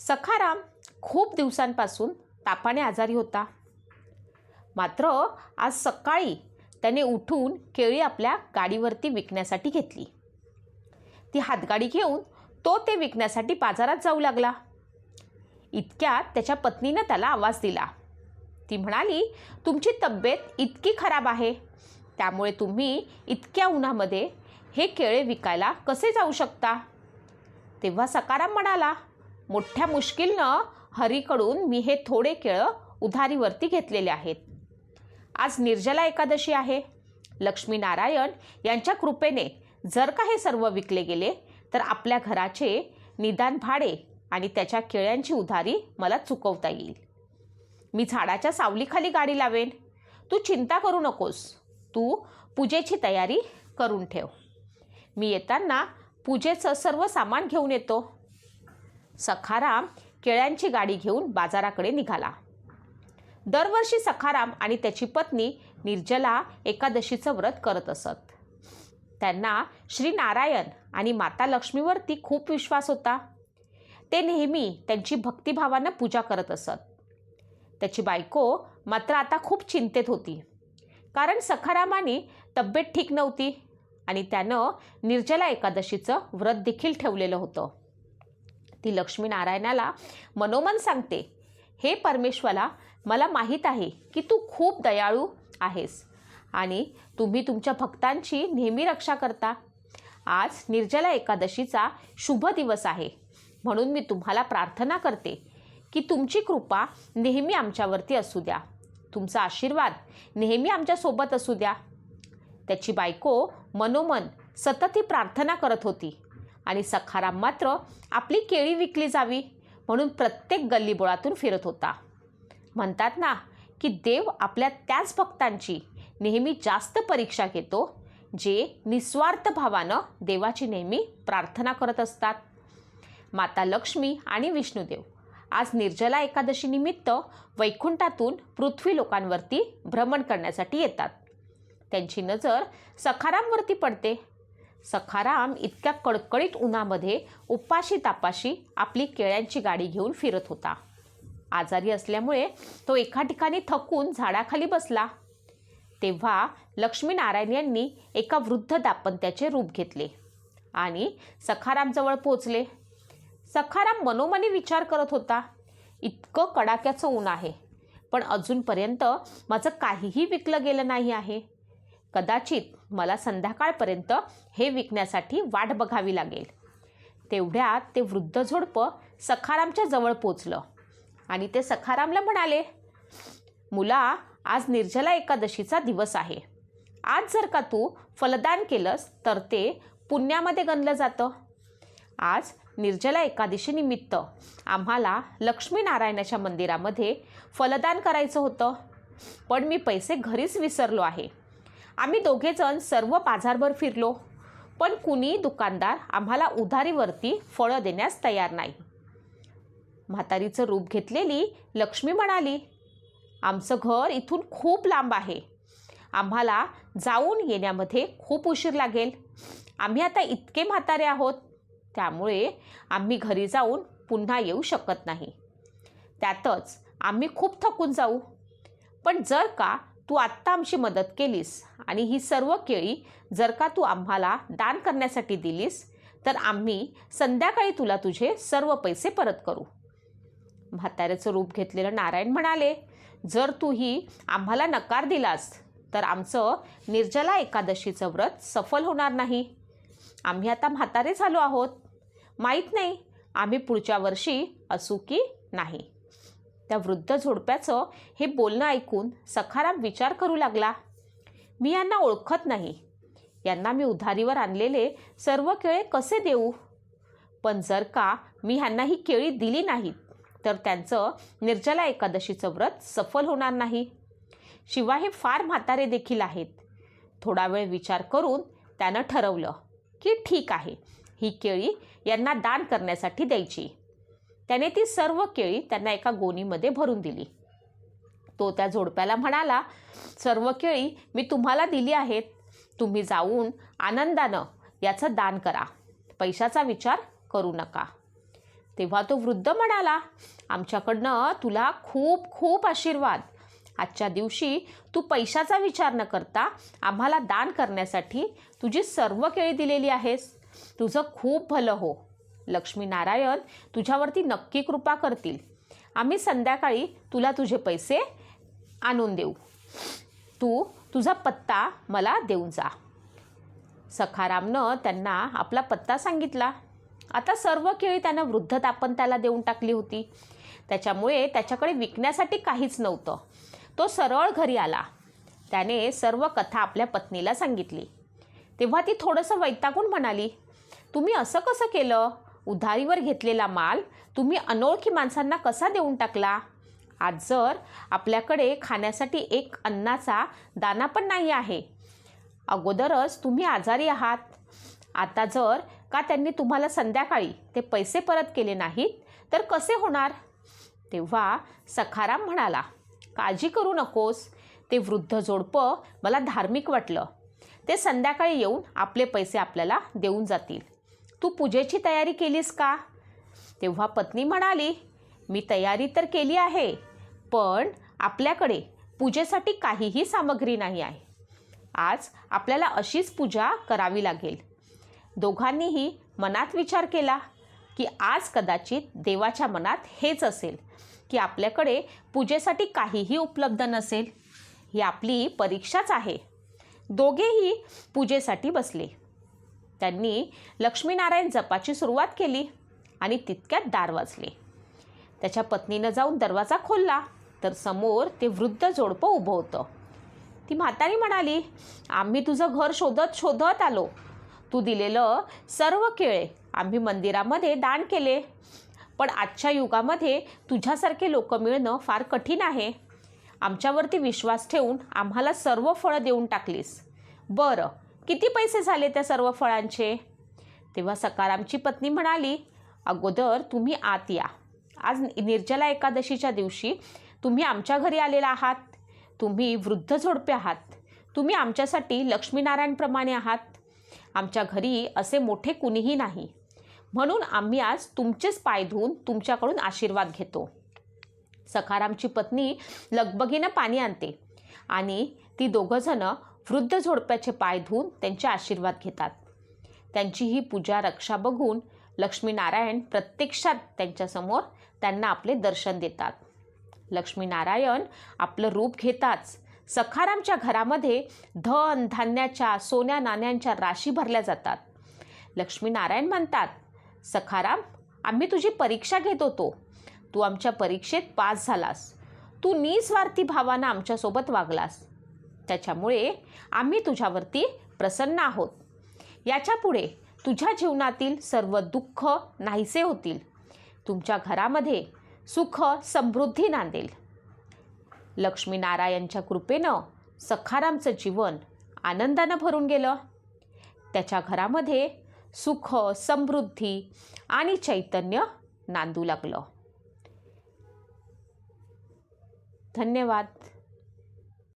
सखाराम खूप दिवसांपासून तापाने आजारी होता. मात्र आज सकाळी त्याने उठून केळी आपल्या गाडीवरती विकण्यासाठी घेतली. ती हातगाडी घेऊन तो ते विकण्यासाठी बाजारात जाऊ लागला. इतक्यात त्याच्या पत्नीनं त्याला आवाज दिला. ती म्हणाली तुमची तब्येत इतकी खराब आहे. त्यामुळे तुम्ही इतक्या उन्हामध्ये हे केळे विकायला कसे जाऊ शकता? तेव्हा सकाराम म्हणाला मोठ्या मुश्किलनं हरीकडून मी हे थोडे केळं उधारीवरती घेतलेले आहेत. आज निर्जला एकादशी आहे. लक्ष्मीनारायण यांच्या कृपेने जर का हे सर्व विकले गेले तर आपल्या घराचे निदान भाडे आणि त्याच्या केळ्यांची उधारी मला चुकवता येईल. मी झाडाच्या सावलीखाली गाडी लावेन. तू चिंता करू नकोस. तू पूजेची तयारी करून ठेव. मी येताना पूजेचं सर्व सामान घेऊन येतो. सखाराम केळ्यांची गाडी घेऊन बाजाराकडे निघाला. दरवर्षी सखाराम आणि त्याची पत्नी निर्जला एकादशीचं व्रत करत असत. त्यांना श्री नारायण आणि माता लक्ष्मीवरती खूप विश्वास होता. ते नेहमी त्यांची भक्तिभावानं पूजा करत असत. त्याची बायको मात्र आता खूप चिंतेत होती. कारण सखारामाने तब्येत ठीक नव्हती आणि त्यानं निर्जला एकादशीचं व्रत देखील ठेवलेलं होतं. ती लक्ष्मीनारायणाला मनोमन सांगते हे परमेश्वरा मला माहीत आहे की तू खूप दयाळू आहेस आणि तुम्ही तुमच्या भक्तांची नेहमी रक्षा करता. आज निर्जला एकादशीचा शुभ दिवस आहे. म्हणून मी तुम्हाला प्रार्थना करते की तुमची कृपा नेहमी आमच्यावरती असू द्या. तुमचा आशीर्वाद नेहमी आमच्यासोबत असू द्या. त्याची बायको मनोमन सतत ही प्रार्थना करत होती. आणि सखाराम मात्र आपली केळी विकली जावी म्हणून प्रत्येक गल्लीबोळातून फिरत होता. म्हणतात ना की देव आपल्या त्याच भक्तांची नेहमी जास्त परीक्षा घेतो जे निस्वार्थ भावानं देवाची नेहमी प्रार्थना करत असतात. माता लक्ष्मी आणि विष्णुदेव आज निर्जला एकादशीनिमित्त वैकुंठातून पृथ्वी लोकांवरती भ्रमण करण्यासाठी येतात. त्यांची नजर सखारामवरती पडते. सखाराम इतक्या कडकडीत उन्हामध्ये उपाशी तापाशी आपली केळ्यांची गाडी घेऊन फिरत होता. आजारी असल्यामुळे तो एका ठिकाणी थकून झाडाखाली बसला. तेव्हा लक्ष्मीनारायण यांनी एका वृद्ध दाम्पत्याचे रूप घेतले आणि सखारामजवळ पोचले सखाराम मनोमनी विचार करत होता इतकं कडाक्याचं ऊन आहे पण अजूनपर्यंत माझं काहीही विकलं गेलं नाही आहे. कदाचित मला संध्याकाळपर्यंत हे विकण्यासाठी वाट बघावी लागेल. तेवढ्यात ते वृद्ध झोडपं सखारामच्या जवळ पोचलं आणि ते सखारामला म्हणाले मुला आज निर्जला एकादशीचा दिवस आहे. आज जर का तू फलदान केलंस तर ते पुण्यामध्ये गणलं जातं. आज निर्जला एकादशीनिमित्त आम्हाला लक्ष्मीनारायणाच्या मंदिरामध्ये फलदान करायचं होतं. पण मी पैसे घरीच विसरलो आहे. आम्ही दोघेजण सर्व बाजारभर फिरलो. पण कुणी दुकानदार आम्हाला उधारीवरती फळं देण्यास तयार नाही. म्हातारीचं रूप घेतलेली लक्ष्मी म्हणाली आमचं घर इथून खूप लांब आहे. आम्हाला जाऊन येण्यामध्ये खूप उशीर लागेल. आम्ही आता इतके म्हातारे आहोत. त्यामुळे आम्ही घरी जाऊन पुन्हा येऊ शकत नाही. त्यातच आम्ही खूप थकून जाऊ. पण जर का तू आत्ता आमची मदत केलीस आणि ही सर्व केळी जर का तू आम्हाला दान करण्यासाठी दिलीस तर आम्ही संध्याकाळी तुला तुझे सर्व पैसे परत करू. म्हाताऱ्याचं रूप घेतलेलं नारायण म्हणाले जर तूही आम्हाला नकार दिलास तर आमचं निर्जला एकादशीचं व्रत सफल होणार नाही. आम्ही आता म्हातारे झालो आहोत. माहीत नाही आम्ही पुढच्या वर्षी असू की नाही. त्या वृद्ध झोडप्याचं हे बोलणं ऐकून सखाराम विचार करू लागला. मी यांना ओळखत नाही. यांना मी उधारीवर आणलेले सर्व केळे कसे देऊ? पण जर का मी ह्यांना ही केळी दिली नाहीत तर त्यांचं निर्जला एकादशीचं व्रत सफल होणार नाही. शिवाय हे फार म्हातारे देखील आहेत. थोडा वेळ विचार करून त्यानं ठरवलं की ठीक आहे ही केळी यांना दान करण्यासाठी द्यायची. त्याने ती सर्व केळी त्यांना एका गोणीमध्ये भरून दिली. तो त्या जोडप्याला म्हणाला सर्व केळी मी तुम्हाला दिली आहेत. तुम्ही जाऊन आनंदानं याचं दान करा. पैशाचा विचार करू नका. तेव्हा तो वृद्ध म्हणाला आमच्याकडनं तुला खूप खूप आशीर्वाद. आजच्या दिवशी तू पैशाचा विचार न करता आम्हाला दान करण्यासाठी तुझी सर्व केळी दिलेली आहेस. तुझं खूप भलं हो. लक्ष्मीनारायण तुझ्यावरती नक्की कृपा करतील. आम्ही संध्याकाळी तुला तुझे पैसे आणून देऊ. तू तुझा पत्ता मला देऊन जा. सखारामनं त्यांना आपला पत्ता सांगितला. आता सर्व केळी त्यानं वृद्ध तापन त्याला देऊन टाकली होती. त्याच्यामुळे त्याच्याकडे विकण्यासाठी काहीच नव्हतं. तो सरळ घरी आला. त्याने सर्व कथा आपल्या पत्नीला सांगितली. तेव्हा ती थोडंसं वैतागून म्हणाली तुम्ही असं कसं केलं? उधारीवर घेतलेला माल तुम्ही अनोळखी माणसांना कसा देऊन टाकला? आज जर आपल्याकडे खाण्यासाठी एक अन्नाचा दाना पण नाही आहे अगोदरच तुम्ही आजारी आहात. आता जर का त्यांनी तुम्हाला संध्याकाळी ते पैसे परत केले नाहीत तर कसे होणार? तेव्हा सखाराम म्हणाला काळजी करू नकोस. ते वृद्ध जोडपं मला धार्मिक वाटलं. ते संध्याकाळी येऊन आपले पैसे आपल्याला देऊन जातील. तू पूजेची तयारी केलीस का? तेव्हा पत्नी म्हणाली मी तयारी तर केली आहे पण आपल्याकडे पूजेसाठी काहीही सामग्री नाही आहे. आज आपल्याला अशीच पूजा करावी लागेल. दोघांनीही मनात विचार केला की आज कदाचित देवाच्या मनात हेच असेल की आपल्याकडे पूजेसाठी काहीही उपलब्ध नसेल. ही आपली परीक्षाच आहे. दोघेही पूजेसाठी बसले. त्यांनी लक्ष्मीनारायण जपाची सुरुवात केली आणि तितक्यात दार वाजले. त्याच्या पत्नीनं जाऊन दरवाजा खोलला तर समोर ते वृद्ध जोडपं उभं होतं. ती म्हातारी म्हणाली आम्ही तुझं घर शोधत शोधत आलो. तू दिलेलं सर्व केळे आम्ही मंदिरामध्ये दान केले. पण आजच्या युगामध्ये तुझ्यासारखे लोक मिळणं फार कठीण आहे. आमच्यावरती विश्वास ठेवून आम्हाला सर्व फळं देऊन टाकलीस. बरं किती पैसे झाले त्या सर्व फळांचे? तेव्हा सकारामची पत्नी म्हणाली अगोदर तुम्ही आत या. आज निर्जला एकादशीच्या दिवशी तुम्ही आमच्या घरी आलेला आहात. तुम्ही वृद्ध झोडपे आहात. तुम्ही आमच्यासाठी लक्ष्मीनारायणप्रमाणे आहात. आमच्या घरी असे मोठे कुणीही नाही. म्हणून आम्ही आज तुमचेच पाय धुवून तुमच्याकडून आशीर्वाद घेतो. सखारामची पत्नी लगबगीनं पाणी आणते आणि ती दोघंजणं वृद्ध झोडप्याचे पाय धुवून त्यांचे आशीर्वाद घेतात. त्यांची ही पूजा रक्षा बघून लक्ष्मीनारायण प्रत्यक्षात त्यांच्यासमोर त्यांना आपले दर्शन देतात. लक्ष्मीनारायण आपलं रूप घेताच सखारामच्या घरामध्ये धन धान्याच्या सोन्या नाण्यांच्या राशी भरल्या जातात. लक्ष्मीनारायण म्हणतात सखाराम आम्ही तुझी परीक्षा घेत होतो. तू आमच्या परीक्षेत पास झालास. तू निस्वार्थी भावानं आमच्यासोबत वागलास. त्याच्यामुळे आम्ही तुझ्यावरती प्रसन्न आहोत. याच्यापुढे तुझ्या जीवनातील सर्व दुःख नाहीसे होतील. तुमच्या घरामध्ये सुख समृद्धी नांदेल. लक्ष्मीनारायणच्या कृपेनं सखारामचं जीवन आनंदानं भरून गेलं. त्याच्या घरामध्ये सुख समृद्धी आणि चैतन्य नांदू लागलं. धन्यवाद.